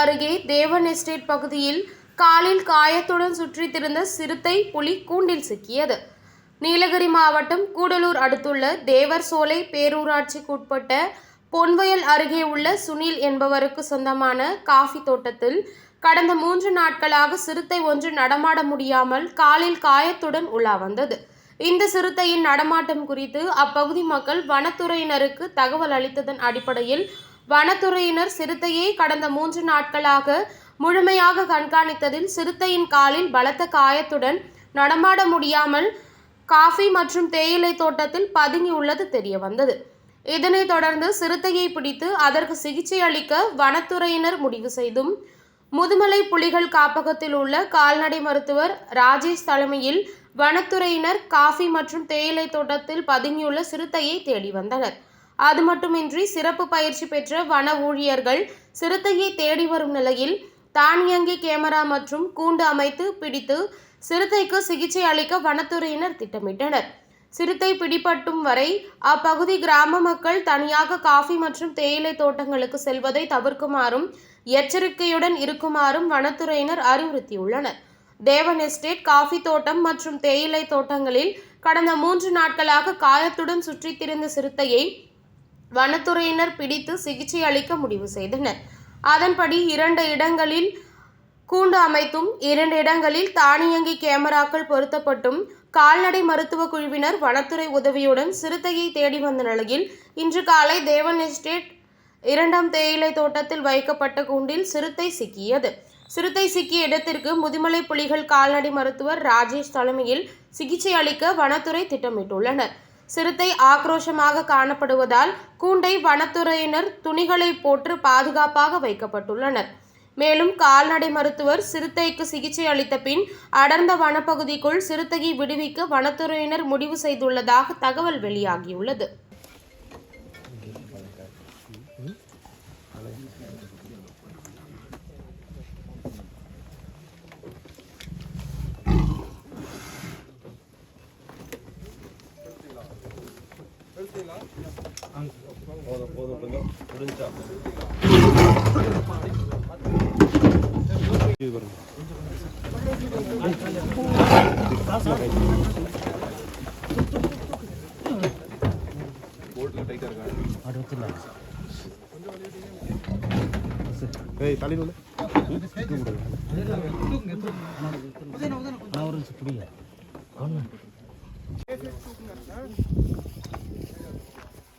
அருகே தேவன் எஸ்டேட் பகுதியில் காலில் காயத்துடன் சுற்றித்திருந்த சிறுத்தை புலி கூண்டில் சிக்கியது. நீலகிரி மாவட்டம் கூடலூர் அடுத்துள்ள தேவர் சோலை பேரூராட்சிக்குட்பட்ட பொன்வயல் அருகே உள்ள சுனில் என்பவருக்கு சொந்தமான காஃபி தோட்டத்தில் கடந்த மூன்று நாட்களாக சிறுத்தை ஒன்று நடமாட முடியாமல் காலில் காயத்துடன் உலா வந்தது. இந்த சிறுத்தையின் நடமாட்டம் குறித்து அப்பகுதி மக்கள் வனத்துறையினருக்கு தகவல் அளித்ததன் அடிப்படையில் வனத்துறையினர் சிறுத்தையை கடந்த மூன்று நாட்களாக முழுமையாக கண்காணித்ததில் சிறுத்தையின் காலில் பலத்த காயத்துடன் நடமாட முடியாமல் காஃபி மற்றும் தேயிலை தோட்டத்தில் பதுங்கியுள்ளது தெரிய வந்தது இதனைத் தொடர்ந்து சிறுத்தையை பிடித்து அதற்கு சிகிச்சை அளிக்க வனத்துறையினர் முடிவு செய்தும் முதுமலை புலிகள் காப்பகத்தில் உள்ள கால்நடை மருத்துவர் ராஜேஷ் தலைமையில் வனத்துறையினர் காஃபி மற்றும் தேயிலை தோட்டத்தில் பதுங்கியுள்ள சிறுத்தையை தேடி வந்தனர். அது மட்டுமின்றி சிறப்பு பயிற்சி பெற்ற வன ஊழியர்கள் சிறுத்தையை தேடி வரும் நிலையில் தானியங்கி கேமரா மற்றும் கூண்டு அமைத்து பிடித்து சிறுத்தைக்கு சிகிச்சை அளிக்க வனத்துறையினர் திட்டமிட்டனர். சிறுத்தை பிடிபட்டும் வரை அப்பகுதி கிராம மக்கள் தனியாக காஃபி மற்றும் தேயிலை தோட்டங்களுக்கு செல்வதை தவிர்க்குமாறும் எச்சரிக்கையுடன் இருக்குமாறும் வனத்துறையினர் அறிவுறுத்தியுள்ளனர். தேவன் எஸ்டேட் காஃபி தோட்டம் மற்றும் தேயிலை தோட்டங்களில் கடந்த மூன்று நாட்களாக காயத்துடன் சுற்றித் திரிந்த சிறுத்தையை வனத்துறையினர் பிடித்து சிகிச்சை அளிக்க முடிவு செய்தனர். அதன்படி இரண்டு இடங்களில் கூண்டு அமைத்தும் இரண்டு இடங்களில் தானியங்கி கேமராக்கள் பொருத்தப்பட்டும் கால்நடை மருத்துவ குழுவினர் வனத்துறை உதவியுடன் சிறுத்தையை தேடி வந்த நிலையில் இன்று காலை தேவன் எஸ்டேட் இரண்டாம் தேயிலை தோட்டத்தில் வைக்கப்பட்ட கூண்டில் சிறுத்தை சிக்கியது. சிறுத்தை சிக்கிய இடத்திற்கு முதுமலை புலிகள் கால்நடை மருத்துவர் ராஜேஷ் தலைமையில் சிகிச்சை அளிக்க வனத்துறை திட்டமிட்டுள்ளனர். சிறுத்தை ஆக்ரோஷமாக காணப்படுவதால் கூண்டை வனத்துறையினர் துணிகளை போட்டு பாதுகாப்பாக வைக்கப்பட்டுள்ளனர். மேலும் கால்நடை மருத்துவர் சிறுத்தைக்கு சிகிச்சை அளித்த பின் அடர்ந்த வனப்பகுதிக்குள் சிறுத்தையை விடுவிக்க வனத்துறையினர் முடிவு செய்துள்ளதாக தகவல் வெளியாகியுள்ளது. போதும் போதும் கொஞ்சம் முடிஞ்சா இது பாருங்க போல்ட்ல டைட்டா చూస్తున్నారు సార్